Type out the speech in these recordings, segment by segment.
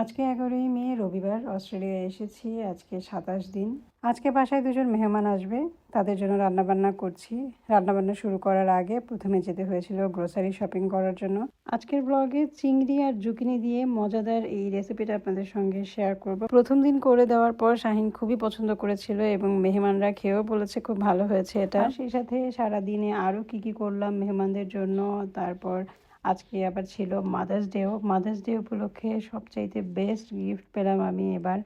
আজকে এগারোই মে, রবিবার, অস্ট্রেলিয়া এসেছি, আজকে সাতাশ দিন। আজকে বাসায় দুজন মেহমান আসবে, তাদের জন্য রান্নাবান্না করছি। রান্নাবান্না শুরু করার আগে প্রথমে যেতে হয়েছিল গ্রোসারি শপিং করার জন্য। আজকের ব্লগে চিংড়ি আর জুকিনি দিয়ে মজাদার এই রেসিপিটা আপনাদের সঙ্গে শেয়ার করব। প্রথম দিন করে দেওয়ার পর শাহিন খুবই পছন্দ করেছিল এবং মেহমানরা খেয়েও বলেছে খুব ভালো হয়েছে এটা। সেই সাথে সারা দিনে আরও কি কি করলাম মেহমানদের জন্য, তারপর আজকে আবার ছিল মাদার্স ডেও মাদার্স ডে উপলক্ষে সবচাইতে বেস্ট গিফট পেলাম আমি এবার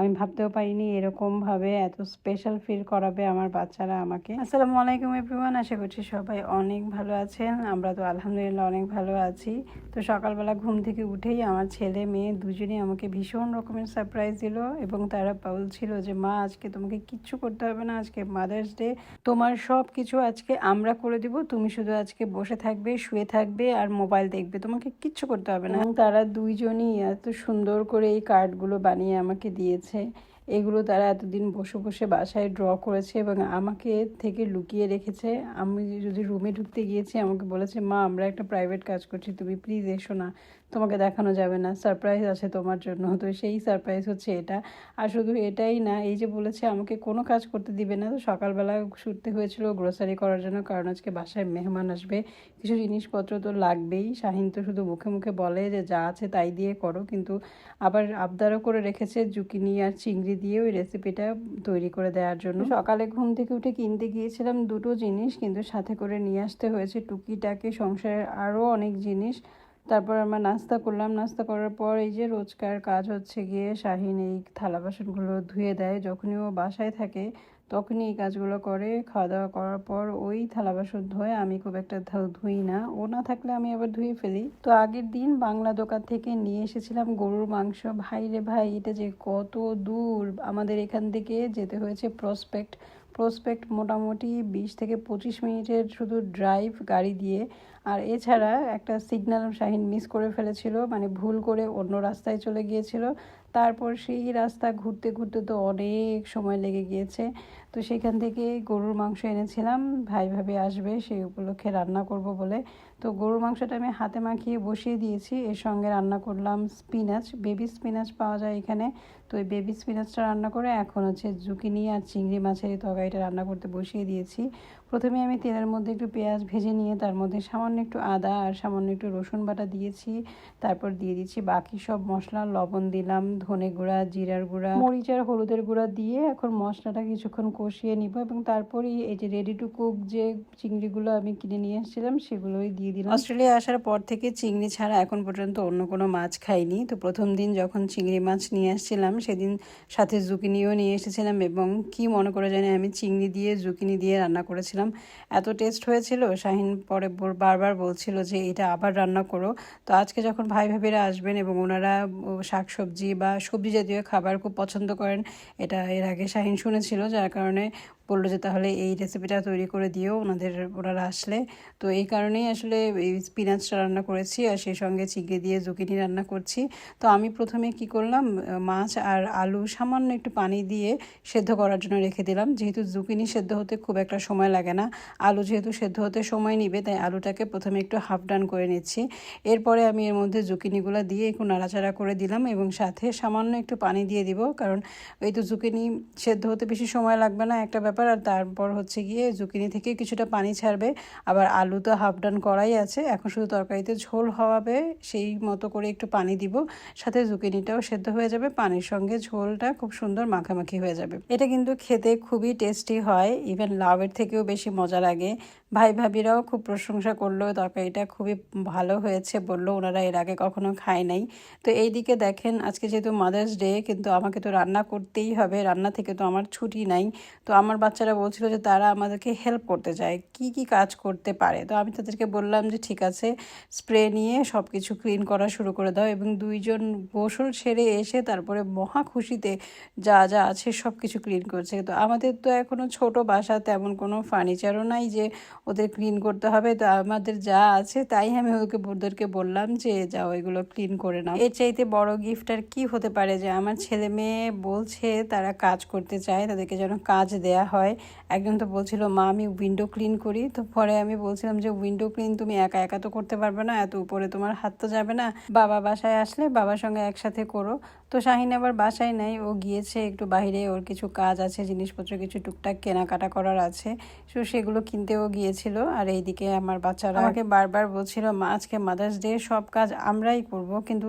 আমি ভাবতেও পারিনি এরকমভাবে এত স্পেশাল ফিল করাবে আমার বাচ্চারা আমাকে। আসসালামু আলাইকুম এভরিওয়ান আশা করছি সবাই অনেক ভালো আছেন। আমরা তো আলহামদুলিল্লাহ অনেক ভালো আছি। তো সকালবেলা ঘুম থেকে উঠেই আমার ছেলে মেয়ে দুজনেই আমাকে ভীষণ রকমের সারপ্রাইজ দিল এবং তারা বলছিল যে, মা, আজকে তোমাকে কিচ্ছু করতে হবে না, আজকে মাদার্স ডে তোমার সব কিছু আজকে আমরা করে দিব, তুমি শুধু আজকে বসে থাকবে, শুয়ে থাকবে আর মোবাইল দেখবে, তোমাকে কিচ্ছু করতে হবে না। তারা দুইজনই এত সুন্দর করে এই কার্ডগুলো বানিয়ে আমাকে দিয়েছে। છે. এগুলো তারা এতদিন বসে বসে বাসায় ড্র করেছে এবং আমাকে থেকে লুকিয়ে রেখেছে। আমি যদি রুমে ঢুকতে গিয়েছি, আমাকে বলেছে, মা, আমরা একটা প্রাইভেট কাজ করছি, তুমি প্লিজ এসো না, তোমাকে দেখানো যাবে না সারপ্রাইজ আছে তোমার জন্য। তো সেই সারপ্রাইজ হচ্ছে এটা। আর শুধু এটাই না, এই যে বলেছে, আমাকে কোনো কাজ করতে দিবে না। তো সকালবেলা ছুটতে হয়েছিল গ্রোসারি করার জন্য, কারণ আজকে বাসায় মেহমান আসবে। কিছু জিনিসপত্র তো লাগবেই। শাহিন তো শুধু মুখে মুখে বলে যে, যা আছে তাই দিয়ে করো। কিন্তু আবার আবদারও করে রেখেছে জুকিনি আর চিংড়ি দিয়ে ওই রেসিপিটা তৈরি করে দেওয়ার জন্য। সকালে ঘুম থেকে উঠে কিনতে গিয়েছিলাম দুটো জিনিস কিন্তু সাথে করে নিয়ে আসতে হয়েছে টুকিটাকে। সংসারের আরও অনেক জিনিস তারপর আমরা নাস্তা করলাম। নাস্তা করার পর এই যে রোজকার কাজ হচ্ছে গিয়ে, শাহিন এই থালা বাসনগুলো ধুয়ে দেয়। যখনই ও বাসায় থাকে, তখনই এই কাজগুলো করে। খাওয়া দাওয়া করার পর ওই থালা বাসন ধোয় আমি খুব একটা ধুই না। ও না থাকলে আমি আবার ধুয়ে ফেলি। তো আগের দিন বাংলা দোকান থেকে নিয়ে এসেছিলাম গরুর মাংস। ভাই রে ভাই, এটা যে কত দূর! আমাদের এখান থেকে যেতে হয়েছে প্রসপেক্ট প্রসপেক্ট মোটামুটি বিশ থেকে পঁচিশ মিনিটের শুধু ড্রাইভ গাড়ি দিয়ে। আর এছাড়া একটা সিগন্যাল শাহিন মিস করে ফেলেছিল মানে ভুল করে অন্য রাস্তায় চলে গিয়েছিল। তারপর সেই রাস্তা ঘুরতে ঘুরতে তো অনেক সময় লেগে গিয়েছে। তো সেখান থেকে গরুর মাংস এনেছিলাম, ভাই ভাবে আসবে, সেই উপলক্ষে রান্না করব বলে। তো গরুর মাংসটা আমি হাতে মাখিয়ে বসিয়ে দিয়েছি। এর সঙ্গে রান্না করলাম স্পিনাচ, বেবি স্পিনাচ পাওয়া যায় এখানে। তো এই বেবি স্পিনাচটা রান্না করে এখন হচ্ছে জুকিনি আর চিংড়ি মাছের এই তরকারিটা রান্না করতে বসিয়ে দিয়েছি। প্রথমে আমি তেলের মধ্যে একটু পেঁয়াজ ভেজে নিয়ে তার মধ্যে সামান্য একটু আদা আর সামান্য একটু রসুন বাটা দিয়েছি। তারপর দিয়ে দিচ্ছি বাকি সব মশলা, লবণ দিলাম, ধনে গুঁড়া, জিরার গুঁড়া, মরিচ আর হলুদের গুঁড়া দিয়ে এখন মশলাটা কিছুক্ষণ কষিয়ে নিব এবং তারপরই এই যে রেডি টু কুক যে চিংড়িগুলো আমি কিনে নিয়ে এসেছিলাম সেগুলোই দিয়ে দিলাম। অস্ট্রেলিয়া আসার পর থেকে চিংড়ি ছাড়া এখন পর্যন্ত অন্য কোনো মাছ খাইনি। তো প্রথম দিন যখন চিংড়ি মাছ নিয়ে আসছিলাম সেদিন সাথে জুকিনিও নিয়ে এসেছিলাম এবং কি মনে করে জানি আমি চিংড়ি দিয়ে, জুকিনি দিয়ে রান্না করেছিলাম। এত টেস্ট হয়েছিল, শাহিন পরে বারবার বলছিল যে এটা আবার রান্না করো। তো আজকে যখন ভাই ভাবিরা আসবেন এবং ওনারা শাক সবজি বা সবজি জাতীয় খাবার খুব পছন্দ করেন, এটা এর আগে শাহিন শুনেছিল, যার কারণে বলল যে, তাহলে এই রেসিপিটা তৈরি করে দিও, ওনাদের, ওনারা আসলে। তো এই কারণেই আসলে এই স্পিনাচটা রান্না করেছি আর সেই সঙ্গে চিংড়ি দিয়ে জুকিনি রান্না করছি। তো আমি প্রথমে কি করলাম, মাছ আর আলু সামান্য একটু পানি দিয়ে সেদ্ধ করার জন্য রেখে দিলাম। যেহেতু জুকিনি সেদ্ধ হতে খুব একটা সময় লাগে না, আলু যেহেতু সেদ্ধ হতে সময় নিবে, তাই আলুটাকে প্রথমে একটু হাফ ডান করে নিচ্ছি। এরপরে আমি এর মধ্যে জুকিনিগুলো দিয়ে একটু নাড়াচাড়া করে দিলাম এবং সাথে সামান্য একটু পানি দিয়ে দিব, কারণ এই তো জুকিনি সেদ্ধ হতে বেশি সময় লাগবে না। একটা আর তারপর হচ্ছে গিয়ে জুকিনি থেকে কিছুটা পানি ছাড়বে। আবার আলু তো হাফ ডান করাই আছে। এখন শুধু তরকারিতে ঝোল হওয়াবে। সেই মতো করে একটু পানি দিব। সাথে জুকিনিটাও সেদ্ধ হয়ে যাবে। পানির সঙ্গে ঝোলটা খুব সুন্দর মাখামাখি হয়ে যাবে। এটা কিন্তু খেতে খুবই টেস্টি হয়। ইভেন লাউয়ের থেকেও বেশি মজা লাগে। ভাই ভাবিরাও খুব প্রশংসা করল। তরকারিটা খুবই ভালো হয়েছে বলল। ওনারা এর আগে কখনো খায় নাই। তো এই দিকে দেখেন, আজকে যেহেতু মাদার্স ডে কিন্তু আমাকে তো রান্না করতেই হবে। রান্না থেকে তো আমার ছুটি নাই। তো আমার বাচ্চারা বলছিল যে তারা আমাদেরকে হেল্প করতে চায়। কি কি কাজ করতে পারে? তো আমি তাদেরকে বললাম যে ঠিক আছে স্প্রে নিয়ে সব কিছু ক্লিন করা শুরু করে দাও এবং দুইজন গোসল সেরে এসে তারপরে মহা খুশিতে যা যা আছে সব কিছু ক্লিন করছে। তো আমাদের তো এখনও ছোট বাসা, তেমন কোনো ফার্নিচারও নাই যে ওদের ক্লিন করতে হবে। তো আমাদের যা আছে তাই আমি ওকে ওদেরকে বললাম যে যাও এগুলো ক্লিন করে নাও। এর চাইতে বড় গিফট আর কি হতে পারে যে আমার ছেলে মেয়ে বলছে তারা কাজ করতে চায়, তাদেরকে যেন কাজ দেয়া হয়। একজন তো বলছিল, মা, আমি উইন্ডো ক্লিন করি। তো পরে আমি বলছিলাম যে উইন্ডো ক্লিন তুমি একা একা তো করতে পারবে না, এত উপরে তোমার হাত তো যাবে না। বাবা বাসায় আসলে বাবার সঙ্গে একসাথে করো। তো শাহিন আবার বাসায় নাই ও গিয়েছে একটু বাইরে ওর কিছু কাজ আছে জিনিসপত্র কিছু টুকটাক কেনাকাটা করার আছে। তো সেগুলো কিনতেও গিয়েছিল আর এইদিকে আমার বাচ্চারা আমাকে বারবার বলছিল মা আজকে মাদার্স ডে সব কাজ আমরাই করব কিন্তু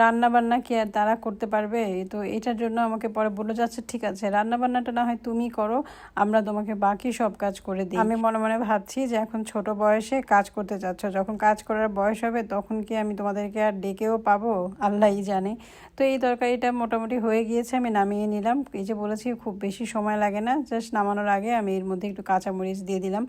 রান্না বান্না কি আর তারা করতে পারবে? তো এটার জন্য আমাকে পরে বলে যাচ্ছে ঠিক আছে রান্না বান্নাটা না হয় তুমি করো আমরা তোমাকে বাকি সব কাজ করে দিই। আমি মনে মনে ভাবছি যে এখন ছোট বয়সে কাজ করতে চাচ্ছ যখন কাজ করার বয়স হবে তখন কি আমি তোমাদেরকে আর ডেকেও পাবো? আল্লাহই জানে। তো এই তরকারিটা মোটামুটি হয়ে গিয়েছে, আমি নামিয়ে নিলাম। এই যে বলেছি, খুব বেশি সময় লাগে না, জাস্ট নামানোর আগে আমি এর মধ্যে একটু কাঁচামরিচ দিয়ে দিলাম।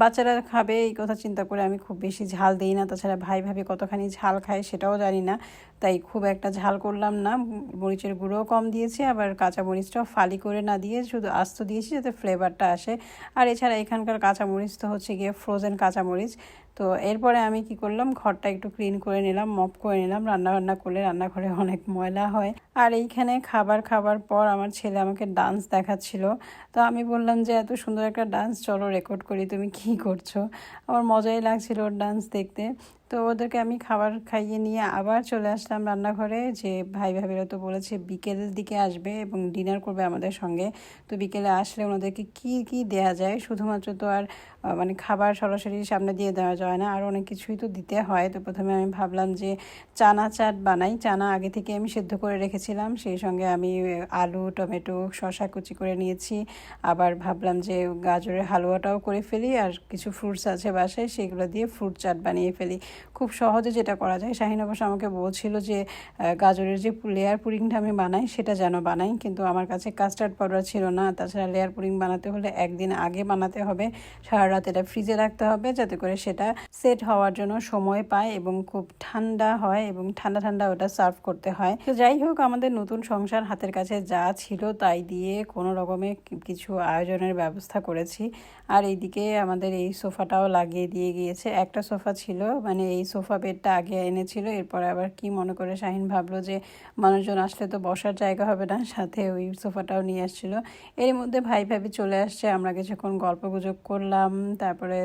বাচ্চারা খাবে, এই কথা চিন্তা করে আমি খুব বেশি ঝাল দিই না, তাছাড়া ভাই ভাবে কতখানি ঝাল খায় সেটাও জানি না। তাই খুব একটা ঝাল করলাম না। মরিচের গুঁড়োও কম দিয়েছি, আবার কাঁচা মরিচটাও ফালি করে না দিয়ে শুধু আস্ত দিয়েছি যাতে ফ্লেভারটা আসে। আর এছাড়া এখানকার কাঁচা মরিচ তো হচ্ছে গিয়ে ফ্রোজেন কাঁচা মরিচ তো এরপরে আমি কি করলাম, ঘরটা একটু ক্লিন করে নিলাম মপ করে নিলাম রান্না বান্না করলে রান্নাঘরে অনেক ময়লা হয়। আর এইখানে খাবার খাবার পর আমার ছেলে আমাকে ডান্স দেখাচ্ছিল। তো আমি বললাম যে, এত সুন্দর একটা ডান্স চলো রেকর্ড করি, তুমি কি করছ? আমার মজাই লাগছিল ওর ডান্স দেখতে। তো ওদেরকে আমি খাবার খাইয়ে নিয়ে আবার চলে আসলাম রান্নাঘরে। যে ভাই ভাবিরা তো বলেছে বিকেলের দিকে আসবে এবং ডিনার করবে আমাদের সঙ্গে। তো বিকেলে আসলে ওনাদেরকে কি কি দেয়া যায়? শুধুমাত্র তো আর মানে খাবার সরাসরি সামনে দিয়ে দেওয়া যায় না। আর অনেক কিছুই তো দিতে হয়। তো প্রথমে আমি ভাবলাম যে চানা চাট বানাই। চানা আগে থেকে আমি সেদ্ধ করে রেখেছিলাম। সেই সঙ্গে আমি আলু, টমেটো শশা কুচি করে নিয়েছি। আবার ভাবলাম যে গাজরের হালুয়াটাও করে ফেলি। আর কিছু ফ্রুটস আছে বাসায়, সেগুলো দিয়ে ফ্রুট চাট বানিয়ে ফেলি। খুব সহজে যেটা করা যায়। শাহিন অবশ্য আমাকে বলছিল যে গাজরের যে লেয়ার পুডিংটা আমি বানাই, সেটা যেন বানাই, কিন্তু আমার কাছে কাস্টার্ড পাউডার ছিল না। তাছাড়া লেয়ার পুডিং বানাতে হলে একদিন আগে বানাতে হবে। সারা রাত এটা ফ্রিজে রাখতে হবে যাতে করে সেটা সেট হওয়ার জন্য সময় পায় এবং খুব ঠান্ডা হয় এবং ঠান্ডা ঠান্ডা ওটা সার্ভ করতে হয়। তো যাই হোক, আমাদের নতুন সংসার হাতের কাছে যা ছিল তাই দিয়ে কোনো রকমে কিছু আয়োজনের ব্যবস্থা করেছি। আর এইদিকে আমাদের এই সোফাটাও লাগিয়ে দিয়ে গিয়েছে। একটা সোফা ছিল মানে এই সোফা বেডটা আগে এনেছিল, এরপরে আবার কি মনে করে শাহিন ভাবলো যে মানুষজন আসলে তো বসার জায়গা হবে না, সাথে ওই সোফাটাও নিয়ে আসছিল। এর মধ্যে ভাই ভাবি চলে আসছে, আমরা কিছুক্ষণ গল্প গুজব করলাম, তারপরে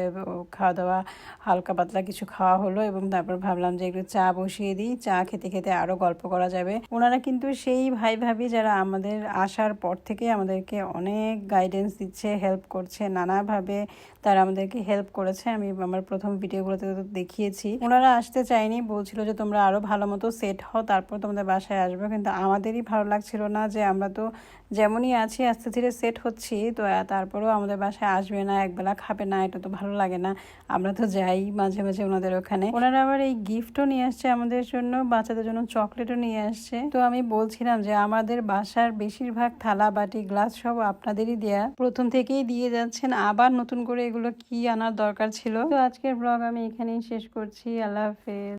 খাওয়া দাওয়া হালকা পাতলা কিছু খাওয়া হলো এবং তারপর ভাবলাম যে একটু চা বসিয়ে দিই, চা খেতে খেতে আরও গল্প করা যাবে। ওনারা কিন্তু সেই ভাই ভাবি যারা আমাদের আসার পর থেকে আমাদেরকে অনেক গাইডেন্স দিচ্ছে হেল্প করছে, নানাভাবে তারা আমাদেরকে হেল্প করেছে। আমি আমার প্রথম ভিডিওগুলোতে দেখিয়েছি ওনারা আসতে চায়নি, বলছিল যে তোমরা আরও ভালো মতো সেট হও, তারপর তোমাদের বাসায় আসবে। কিন্তু আমাদেরই ভালো লাগছিল না যে আমরা তো যেমনই আছি, আস্তে ধীরে সেট হচ্ছি, তো তারপরেও আমাদের বাসায় আসবে না, একবেলা খাবে না, এটা তো ভালো লাগে না। আমরা তো যাই মাঝে মাঝে ওনাদের ওখানে। ওনারা আবার এই গিফটও নিয়ে আসছে আমাদের জন্য, বাচ্চাদের জন্য চকলেটও নিয়ে আসছে। তো আমি বলছিলাম যে আমাদের বাসার বেশিরভাগ থালা, বাটি, গ্লাস সব আপনাদেরই দেয়া। প্রথম থেকেই দিয়ে যাচ্ছেন, আবার নতুন করে এগুলো কি আনার দরকার ছিল? তো আজকের ব্লগ আমি এখানেই শেষ করছি। আল্লাহ হাফেজ